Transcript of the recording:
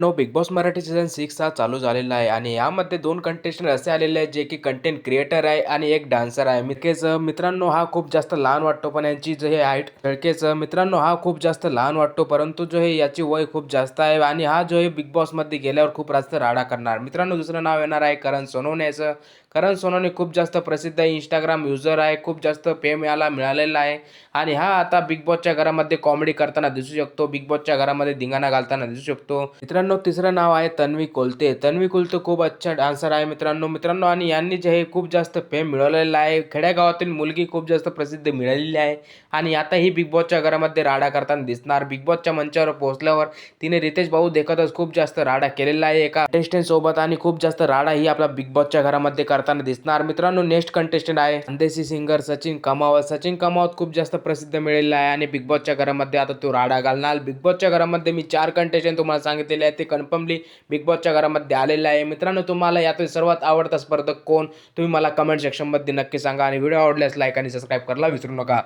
No Bigg Boss Marathi season six हा चालू झालेला आहे आणि यामध्ये दोन कंटेस्टंट असे आलेले आहेत जे की कंटेंट क्रिएटर आहे आणि एक डान्सर आहे. मिळकेच मित्रांनो हा खूप जास्त लहान वाटतो पण यांची जे हे हाईट मिळकेच मित्रांनो हा खूप जास्त लहान वाटतो परंतु जो हे याची वय खूप जास्त आहे आणि हा जो हे बिग बॉसमध्ये गेल्यावर खूप जास्त राडा करणार. मित्रांनो दुसरं नाव येणार आहे करण सोनवणे याचं करण सोनवणे खूप जास्त प्रसिद्ध आहे इंस्टाग्राम युजर आहे खूप जास्त फेम याला मिळालेला आहे आणि हा आता बिग बॉसच्या घरामध्ये कॉमेडी करताना दिसू शकतो बिग बॉसच्या घरामध्ये धिंगाणा घालताना दिसू शकतो. मित्रांनो तिसरं नाव आहे तन्वी कोलते. तन्वी कोलते खूप अच्छा डान्सर आहे मित्रांनो. मित्रांनो आणि यांनी जे हे खूप जास्त फेम मिळवलेलं आहे. खेड्यागावातील मुलगी खूप जास्त प्रसिद्ध मिळालेली आहे. आणि आता ही बिग बॉसच्या घरामध्ये राडा करताना दिसणार. बिग बॉसच्या मंचावर पोहोचल्यावर तिने रितेश भाऊ देखतच खूप जास्त राडा केलेला आहे. एका कंटेस्टंट सोबत आणि खूप जास्त राडा ही आपल्या बिग बॉसच्या घरामध्ये करताना दिसणार. मित्रांनो नेक्स्ट कंटेस्टंट आहे खानदेशी सिंगर सचिन कमावत. सचिन कमावत खूप जास्त प्रसिद्ध मिळालेला आहे. आणि बिग बॉसच्या घरामध्ये आता तो राडा घालणार. बिग बॉसच्या घरामध्ये मी चार कंटेस्टंट तुम्हाला सांगितलेले आहेत. ते कन्फर्मली बिग बॉसच्या घरामध्ये आलेले आहे. मित्रांनो तुम्हाला यातील सर्वात आवडता स्पर्धक कोण? तुम्ही मला कमेंट सेक्शनमध्ये नक्की सांगा आणि व्हिडिओ आवडल्यास लाईक आणि सबस्क्राईब करायला विसरू नका.